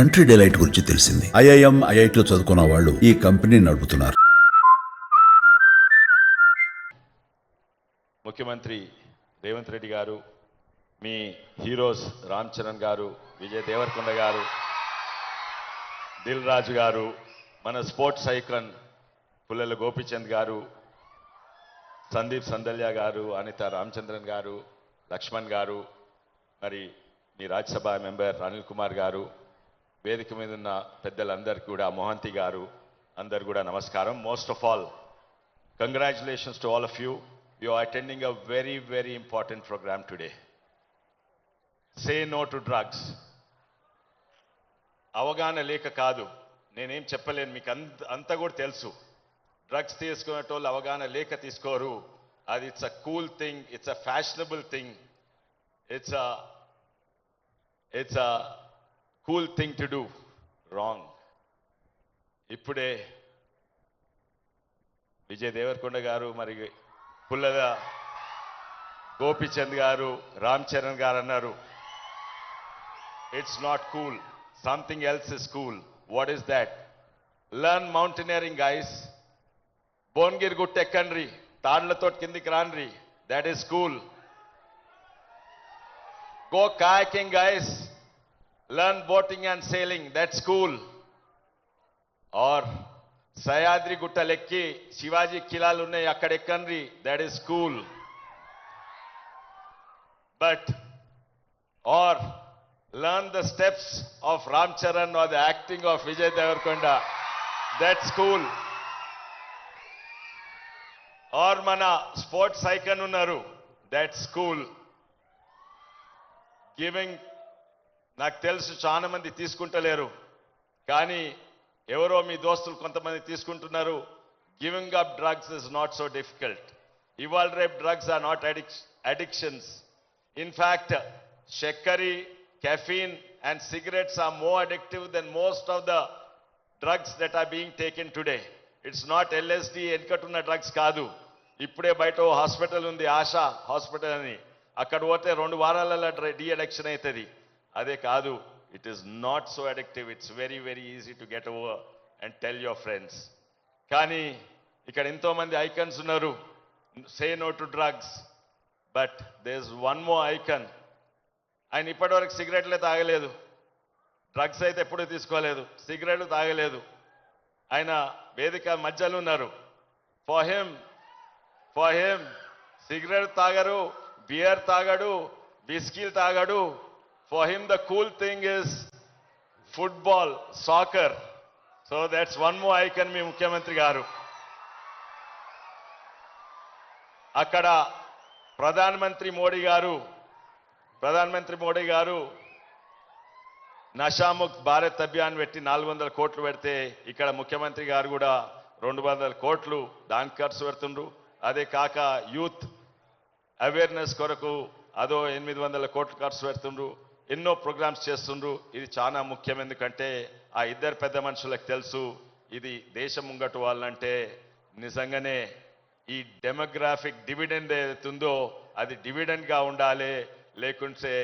Country Delight గురించి తెలిసింది. IIM ఐఐటిలో చదువుకున్న వాళ్ళు ఈ కంపెనీ నడుపుతున్నారు. ముఖ్యమంత్రి రేవంత్ రెడ్డి గారు మీ హీరోస్ రామ్ చరణ్ గారు విజయ్ దేవరకొండ గారు దిల్ రాజు గారు మన స్పోర్ట్స్ ఐకన్ పుల్లెల గోపీచంద్ గారు సందీప్ సందల్య గారు అనిత రామచంద్రన్ గారు లక్ష్మణ్ గారు మరి మీ రాజ్యసభ మెంబర్ అనిల్ కుమార్ గారు వేదిక మీద ఉన్న పెద్దలందరికీ కూడా మోహంతి గారు అందరు కూడా నమస్కారం. Most of all congratulations to all of you you are attending a very very important program today say no to drugs అవగాహన లేక కాదు. నేనేం చెప్పలేను మీకు అంత అంతా కూడా తెలుసు. డ్రగ్స్ తీసుకునేటోళ్ళు అవగాహన లేక తీసుకోరు. అది it's a cool thing it's a fashionable thing it's a it's a cool thing to do wrong ఇప్పుడే విజయ్ దేవరకొండ గారు మరి పుల్లద గోపిచంద్ గారు రామ్ చరణ్ గారు అన్నారు it's not cool something else is cool what is that learn mountaineering guys Bhuvanagiri గుట్ట ఎక్కండ్రి తాళ్ళతో కిందికి రాన్రి that is cool go kayaking guys learn boating and sailing that school are Sahyadri గుట్టలెక్కి Shivaji కిలాలు ఉన్నాయి అక్కడ ఎక్కండ్రి that is school but are learn the steps of Ram Charan are the acting of Vijay Devarakonda that school are మన sports icon ఉన్నారు that school giving నాకు తెలుసు చాలా మంది తీసుకుంటలేరు. కానీ ఎవరో మీ దోస్తులు కొంతమంది తీసుకుంటున్నారు. Giving up drugs is not so difficult ఇవాళ రేపు drugs are not addictions in fact చక్కరి caffeine and cigarettes are more addictive than most of the drugs that are being taken today it's not LSD వెనుకటున్న drugs కాదు. ఇప్పుడే బయట hospital ఉంది ASHA hospital అని. అక్కడ పోతే రెండు వారాలలో డి అడిక్షన్ అవుతుంది. అదే కాదు it is not so addictive it's very very easy to get over and tell your friends కానీ ఇక్కడ ఎంతోమంది ఐకన్స్ ఉన్నారు. Say no to drugs but they is one more icon ఆయన ఇప్పటివరకు సిగరెట్లే తాగలేదు. డ్రగ్స్ అయితే ఎప్పుడూ తీసుకోలేదు. సిగరెట్లు తాగలేదు. ఆయన వేదిక మధ్యలో ఉన్నారు. For him for him cigarette తాగరు బియర్ తాగడు బిస్కీలు తాగడు for him the cool thing is football soccer so that's one more icon మీ ముఖ్యమంత్రి గారు. అక్కడ ప్రధానమంత్రి మోడీ గారు ప్రధానమంత్రి మోడీ గారు నషాముక్ భారత్ అభియాన్ పెట్టి నాలుగు వందల కోట్లు పెడితే ఇక్కడ ముఖ్యమంత్రి గారు కూడా రెండు వందల కోట్లు దానికి ఖర్చు పెడుతుండ్రు. అదే కాక యూత్ అవేర్నెస్ కొరకు అదో ఎనిమిది వందల కోట్లు ఖర్చు పెడుతుండ్రు. ఎన్నో ప్రోగ్రామ్స్ చేస్తుండ్రు. ఇది చాలా ముఖ్యం. ఎందుకంటే ఆ ఇద్దరు పెద్ద మనుషులకు తెలుసు ఇది దేశం ముంగటు వాళ్ళంటే నిజంగానే ఈ డెమోగ్రాఫిక్ డివిడెండ్ ఏదైతుందో అది డివిడెండ్గా ఉండాలి. లేకుంటే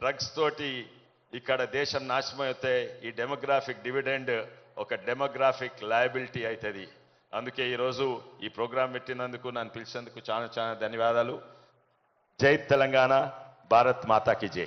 డ్రగ్స్ తోటి ఇక్కడ దేశం నాశనం అయితే ఈ డెమోగ్రాఫిక్ డివిడెండ్ ఒక డెమోగ్రాఫిక్ లయబిలిటీ అవుతుంది అందుకే ఈరోజు ఈ ప్రోగ్రాం పెట్టినందుకు నన్ను పిలిచినందుకు చాలా చాలా ధన్యవాదాలు. జై తెలంగాణ భారత్ మాతాకి జై.